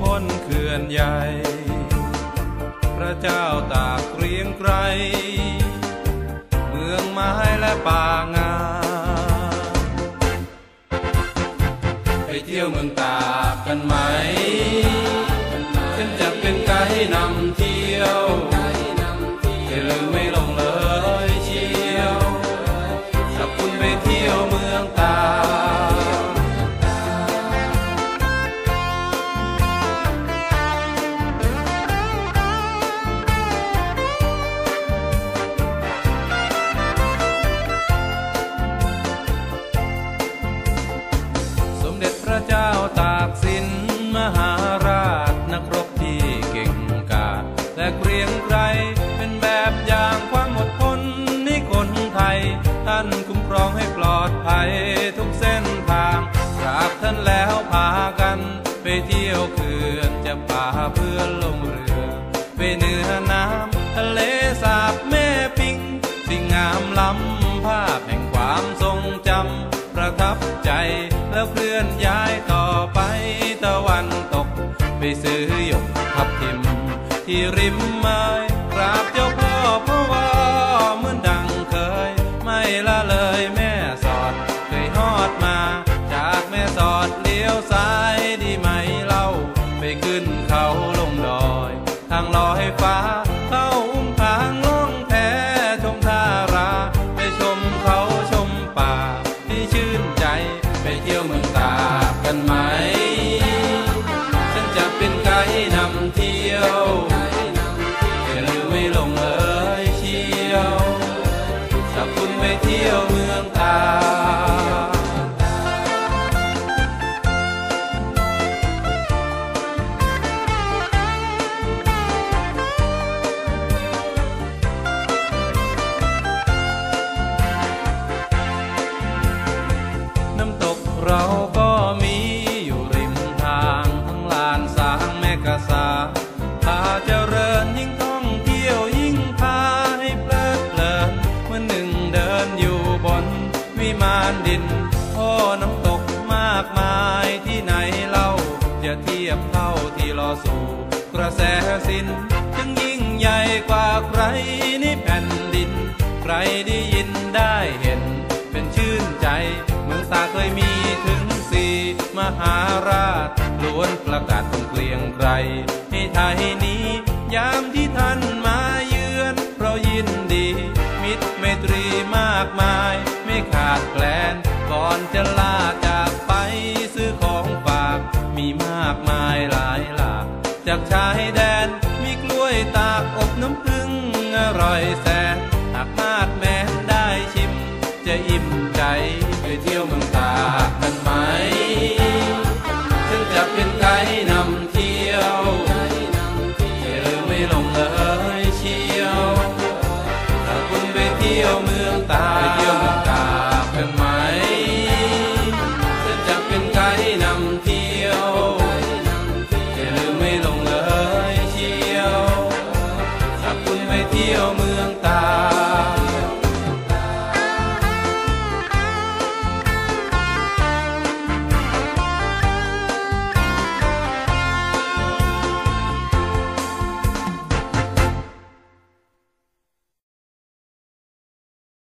พ้นเขื่อนใหญ่ พระเจ้าตากเรียงไกร เมืองไม้และป่างา ไปเที่ยวเมืองตากกันไหม ฉันจะเป็นไกด์นำเที่ยวอย่าลืมไม่ลงเลยเชียวถ้าคุณไปเที่ยว จและเกรียงไกรเป็นแบบอย่างความอดทนในคนไทย ท่านคุ้มครองให้ปลอดภัยทุกเส้นทางกราบท่านแล้วพากัน ไปเที่ยวเขื่อนจะป่าเพื่อนลงเรือ ไปเหนือน้ำทะเลสาบแม่ปิง สิ่งงามล้ำภาพแห่งความทรงจำประทับใจแล้วเคลื่อนย้ายต่อไปตะวันตก ไปซื้อหยกทับทิม ที่ริมไม้กราบเจ้าพ่อเพราะว่าเหมือนดังเคย ไม่ละเลยแม่สอด เคยฮอดมา จากแม่สอดเลี้ยวซ้ายดีไหมเล่า ไปขึ้นเขาลงดอย ทางลอยฟ้า เข้าอุ้มผางล่องแพชมทารา ไปชมเขาชมป่าที่ชื่นใจไปเที่ยวเมืองตากกันไหม ฉันจะเป็นไกด์ำเที่ยวอย่าลืมไม่ลงเอ่ยเชียวถ้าคุณไปเที่ยวเมืองตาน้ำตกเราานดินโอ้น้ำตกมากมายที่ไหนเล่าจะเทียบเท่าที่รอสู่กระแสสินจึงยิ่งใหญ่กว่าใครในแผ่นดิน ใครได้ยินได้เห็น เป็นชื่นใจ เมืองตาเคยมีถึงสี่มหาราชล้วนประกาศตรงเกลียงไกรให้ไทยนี้ยามที่ท่านมาเยือนเรายินดี มิตรไมตรีมากมาย ขาดแคลนก่อนจะลาจากไปซื้อของฝาก มีมากมายหลายหลากจากชายแดนมีกล้วยตากอบน้ำผึ้งอร่อยแสนหากมาดแม้นได้ชิม จะอิ่มใจไปเที่ยวเมืองตากกันไหมฉันจะเป็นไกด์นำเที่ยวอย่าลืมไม่ลงเลยเชียวถ้าคุณไปเที่ยวเมืองตาก